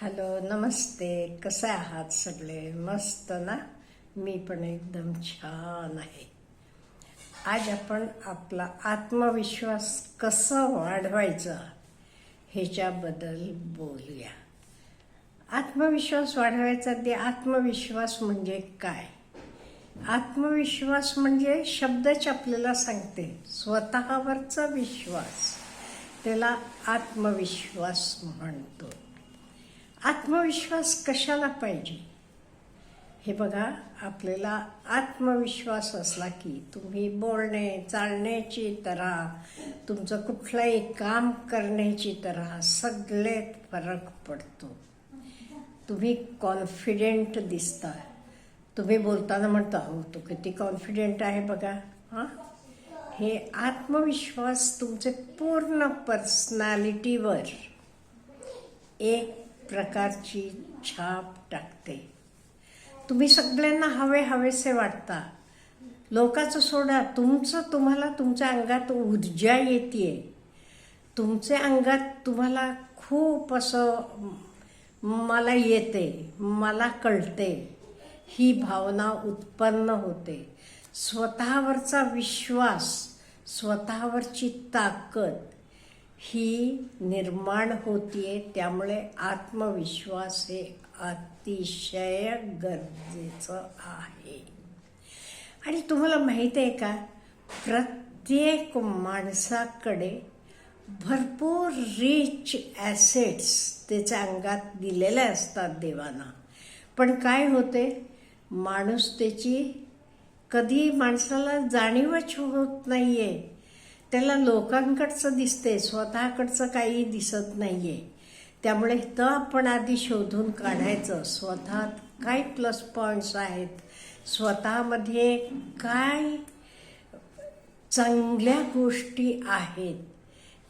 Hello नमस्ते. कसे आहात सगळे? मस्त ना? मी पण एकदम छान आहे. आज आपण आपला आत्मविश्वास कसं वाढवायचा ह्याच्याबद्दल बोलूया. आत्मविश्वास वाढवायचा ते आत्मविश्वास म्हणजे काय? आत्मविश्वास म्हणजे शब्दच आपल्याला सांगते. स्वतःवरचा विश्वास. त्याला आत्मविश्वास म्हणतो. आत्मविश्वास कशाला पाहिजे? हे बघा आपल्याला आत्मविश्वास असला की तुम्ही बोलणे चालण्याची तऱ्हा तुमचं कुठलंही काम करण्याची तऱ्हा सगळ्यात फरक पडतो. तुम्ही कॉन्फिडेंट दिसता. तुम्ही बोलताना म्हणता हो तो किती कॉन्फिडेंट आहे बघा. हां? हे आत्मविश्वास तुमचे पूर्ण पर्सनॅलिटीवर एक प्रकारची छाप टाकते. तुम्ही सगळ्यांना हवे हवेसे वाटता. लोकांचं सोडा तुमचं तुम्हाला तुमच्या अंगात ऊर्जा येते तुमच्या अंगात तुम्हाला खूप असं मला येते मला कळते. ही भावना उत्पन्न होते. स्वतःवरचा विश्वास स्वतःवरची ताकद ही निर्माण होतीये त्यामुळे आत्मविश्वास हे अतिशय गरजेचं आहे. आणि तुम्हाला माहीत आहे का प्रत्येक माणसाकडे भरपूर रिच ॲसेट्स त्याच्या अंगात दिलेल्या असतात देवांना. पण काय होते माणूस त्याची कधी माणसाला जाणीवच होत नाही आहे त्याला लोकांकडचं दिसते स्वतःकडचं काही दिसत नाही आहे त्यामुळे तर आपण आधी शोधून काढायचं स्वतः काय प्लस पॉईंट्स आहेत? स्वतःमध्ये काय चांगल्या गोष्टी आहेत?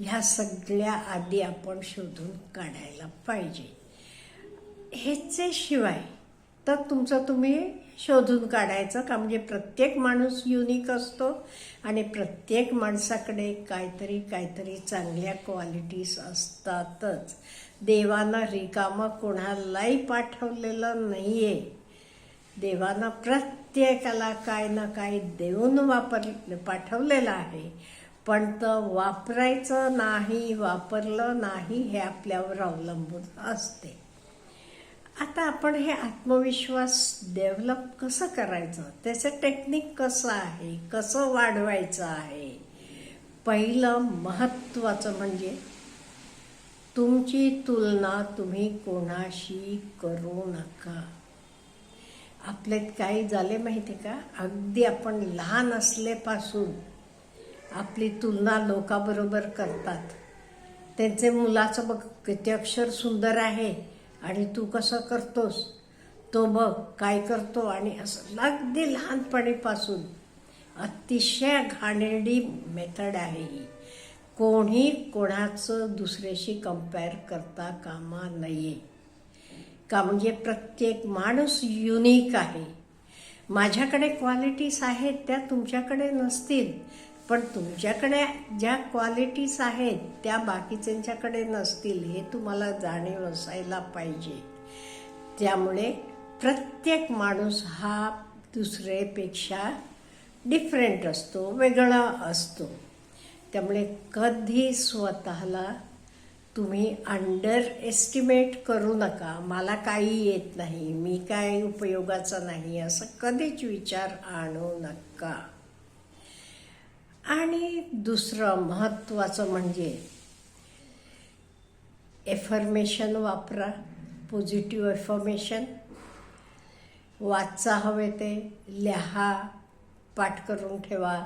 ह्या सगळ्या आधी आपण शोधून काढायला पाहिजे. ह्याचे शिवाय तर तुमचं तुम्ही शोधून काढायचं का? म्हणजे प्रत्येक माणूस युनिक असतो आणि प्रत्येक माणसाकडे काहीतरी काहीतरी चांगल्या क्वालिटीज असतातच. देवानं रिकामं कोणालाही पाठवलेलं नाही आहे देवानं प्रत्येकाला काय ना काय देऊन वापर पाठवलेलं आहे. पण तर वापरायचं नाही वापरलं नाही हे आपल्यावर अवलंबून असते. आता आपण हे आत्मविश्वास डेव्हलप कसं करायचं? त्याचं टेक्निक कसं आहे? कसं वाढवायचं आहे? पहिलं महत्त्वाचं म्हणजे तुमची तुलना तुम्ही कोणाशी करू नका. आपल्यात काही झाले माहिती का? अगदी आपण लहान असल्यापासून आपली तुलना लोकाबरोबर करतात. त्यांचे मुलाचं बघ किती अक्षर सुंदर आहे. आणि तू कसं करतोस? तो बघ काय करतो? आणि असं अगदी लहानपणीपासून अतिशय घाणेरडी मेथड आहे ही. कोणी कोणाचं दुसऱ्याशी कंपेअर करता कामा नये. का म्हणजे प्रत्येक माणूस युनिक आहे. माझ्याकडे क्वालिटीज आहेत त्या तुमच्याकडे नसतील पण तुमच्याकडे ज्या क्वालिटीज आहेत त्या बाकीच्यांच्याकडे नसतील हे तुम्हाला जाणीव असायला पाहिजे. त्यामुळे प्रत्येक माणूस हा दुसरेपेक्षा डिफरंट असतो वेगळा असतो. त्यामुळे कधी स्वतःला तुम्ही अंडर एस्टिमेट करू नका. मला काही येत नाही मी काय उपयोगाचा नाही असं कधीच विचार आणू नका. आणि दुसरं महत्त्वाचं म्हणजे एफर्मेशन वापरा पॉझिटिव्ह एफर्मेशन वाचा हवे ते लिहा पाठ करून ठेवा.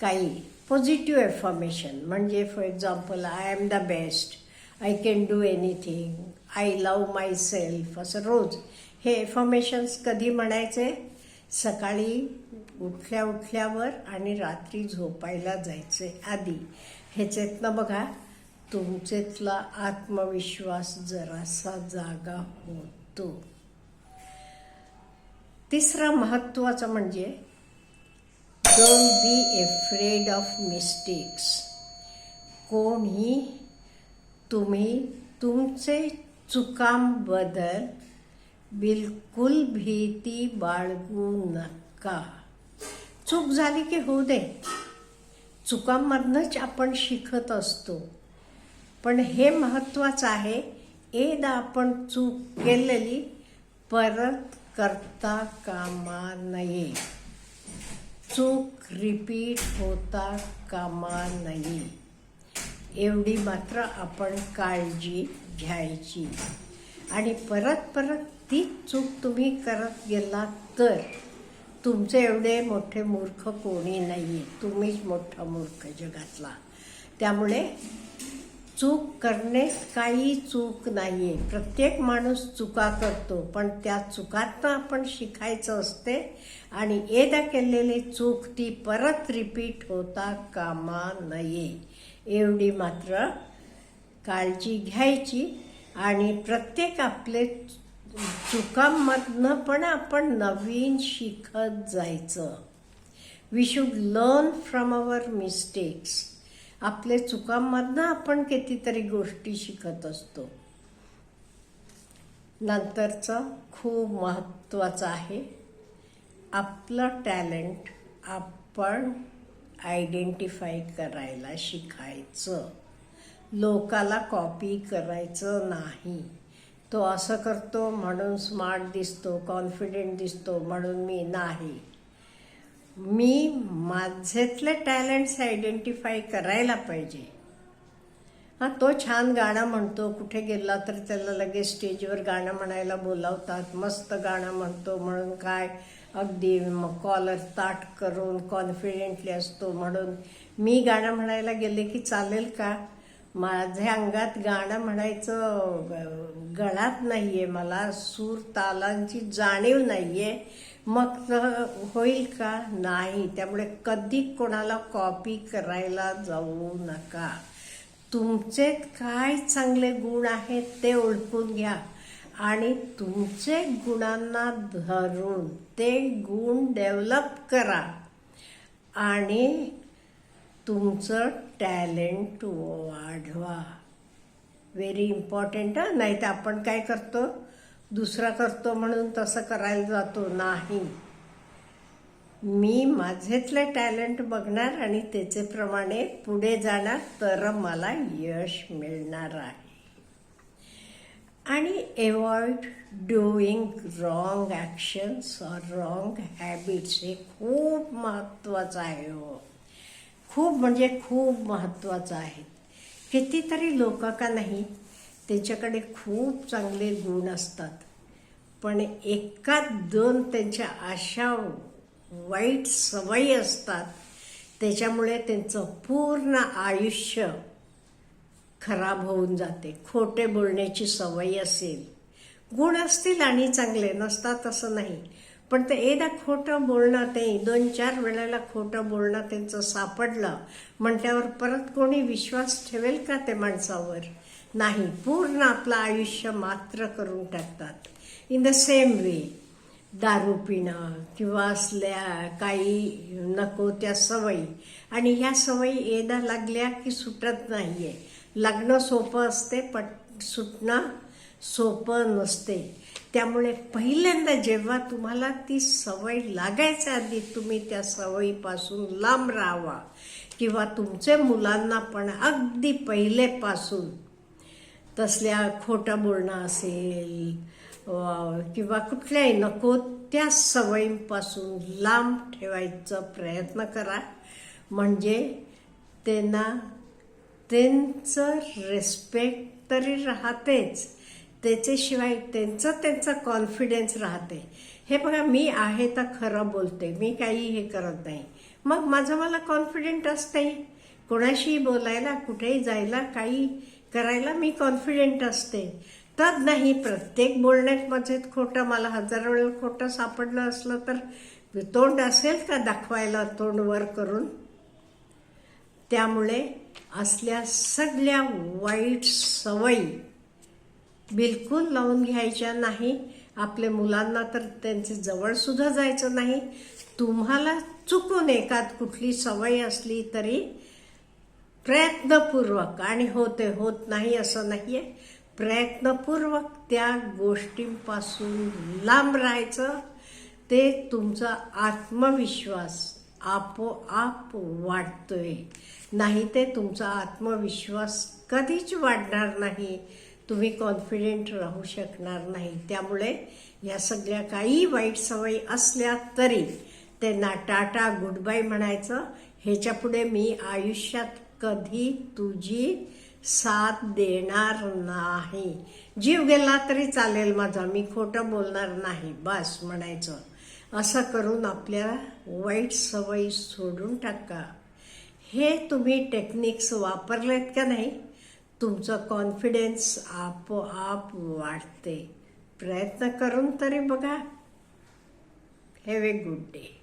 काही पॉझिटिव्ह एफर्मेशन म्हणजे for example I am the best I can do anything I love myself असं रोज. हे एफर्मेशन्स कधी म्हणायचे? सकाळी उठल्या उठल्यावर आणि रात्री झोपायला जायचे आधी. ह्याच्यातनं बघा तुमच्यातला आत्मविश्वास जरासा जागा होतो. तिसरा महत्त्वाचं म्हणजे don't be afraid of mistakes कोणी तुम्ही तुमचे चुकांबद्दल बिलकुल भीती बाळगू नका. चूक झाली की होऊ दे. चुकांमधनंच आपण शिकत असतो. पण हे महत्त्वाचं आहे एकदा आपण चूक केलेली परत करता कामा नये. चूक रिपीट होता कामा नये. एवढी मात्र आपण काळजी घ्यायची. आणि परत परत तीच चूक तुम्ही करत गेलात तर तुमचे एवढे मोठे मूर्ख कोणी नाही आहे तुम्हीच मोठा मूर्ख जगातला. त्यामुळे चूक करणे काही चूक नाही आहे प्रत्येक माणूस चुका करतो पण त्या चुकातनं आपण शिकायचं असते आणि एकदा केलेली चूक ती परत रिपीट होता कामा नये. एवढी मात्र काळजी घ्यायची आणि प्रत्येक आपले चुकांमधनं पण आपण नवीन शिकत जायचं. We should learn from our mistakes आपल्या चुकांमधनं आपण कितीतरी गोष्टी शिकत असतो. नंतरचं खूप महत्त्वाचं आहे. आपलं टॅलेंट आपण आयडेंटिफाय करायला शिकायचं. लोकाला कॉपी करायचं नाही. तो असं करतो म्हणून स्मार्ट दिसतो कॉन्फिडेंट दिसतो म्हणून मी नाही. मी माझ्यातले टॅलेंट्स आयडेंटिफाय करायला पाहिजे. हां तो छान गाणं म्हणतो. कुठे गेला तर त्याला लगेच स्टेजवर गाणं म्हणायला बोलावतात. मस्त गाणं म्हणतो. म्हणून काय? अगदी मग कॉलर ताट करून कॉन्फिडेंटली असतो. म्हणून मी गाणं म्हणायला गेले की चालेल का? माझ्या अंगात गाणं म्हणायचं गळात नाही आहे मला सूर तालांची जाणीव नाही आहे मग होईल का? नाही. त्यामुळे कधी कोणाला कॉपी करायला जाऊ नका. तुमचे काय चांगले गुण आहेत ते ओळखून घ्या. आणि तुमचे गुणांना धरून ते गुण डेव्हलप करा. आणि तुमचं टॅलेंट वाढवा. व्हेरी इम्पॉर्टंट हां? नाही तर आपण काय करतो? दुसरा करतो म्हणून तसं करायला जातो. नाही. मी माझेतले टॅलेंट बघणार आणि त्याचेप्रमाणे पुढे जाणार तर मला यश मिळणार आहे. आणि avoid doing wrong actions or wrong habits हे खूप महत्त्वाचं आहे हो. खूप म्हणजे खूप महत्त्वाचं आहे. कितीतरी लोक का नाही त्याच्याकडे खूप चांगले गुण असतात. पण एका दोन त्यांच्या अशा वाईट सवयी असतात त्याच्यामुळे त्यांचं पूर्ण आयुष्य खराब होऊन जाते. खोटे बोलण्याची सवय असेल. गुण असतील आणि चांगले नसतात असं नाही. पण ते एकदा खोटं बोलणं ते दोन चार वेळेला खोटं बोलणं त्यांचं सापडलं म्हटल्यावर परत कोणी विश्वास ठेवेल का ते माणसावर? नाही पूर्ण आपलं आयुष्य मात्र करून टाकतात. इन द सेम वे दारू पिणं किंवा असल्या काही नको त्या सवयी. आणि ह्या सवयी एकदा लागल्या की सुटत नाही आहे लग्न सोपं असते पट सुटणं सोपं नसते. त्यामुळे पहिल्यांदा जेव्हा तुम्हाला ती सवय लागायच्या आधी तुम्ही त्या सवयीपासून लांब राहावा किंवा तुमचे मुलांना पण अगदी पहिलेपासून तसल्या खोटं बोलणं असेल किंवा कुठल्याही नको त्या सवयींपासून लांब ठेवायचा प्रयत्न करा. म्हणजे त्यांना त्यांचं रेस्पेक्ट तरी राहतेच. त्याच्याशिवाय त्यांचं त्यांचं कॉन्फिडन्स राहते. हे बघा मी आहे तर खरं बोलते. मी काही हे करत नाही. मग माझं मला कॉन्फिडेंट असते कोणाशी बोलायला कुठेही जायला काही करायला मी कॉन्फिडेंट असते. तर नाही प्रत्येक बोलण्यात माझे खोटं मला हजार वेळेला खोटं सापडलं असलं तर तोंड असेल का दाखवायला तोंड वर करून? त्यामुळे असल्या सगळ्या वाईट सवयी बिलकुल लावून घ्यायच्या नाही. आपल्या मुलांना तर त्यांचे जवळसुद्धा जायचं नाही. तुम्हाला चुकून एकात कुठली सवय असली तरी प्रयत्नपूर्वक आणि होते होत नाही असं नाही आहे प्रयत्नपूर्वक त्या गोष्टींपासून लांब राहायचं. ते तुमचा आत्मविश्वास आपोआप वाढतोय. नाही ते तुमचा आत्मविश्वास कधीच वाढणार नाही. तुम्ही कॉन्फिडेंट राहू शकणार नाही. त्यामुळे या सगळ्या काही वाईट सवयी असल्या तरी त्यांना टाटा गुड बाय म्हणायचं. ह्याच्यापुढे मी आयुष्यात कधी तुझी साथ देणार नाही. जीव गेला तरी चालेल माझा मी खोटं बोलणार नाही बस म्हणायचं. असं करून आपल्या वाईट सवयी सोडून टाका. हे तुम्ही टेक्निक्स वापरलेत का नाही? तुमचं कॉन्फिडन्स आपोआप वाढते. प्रयत्न करून तरी बघा. Have a good day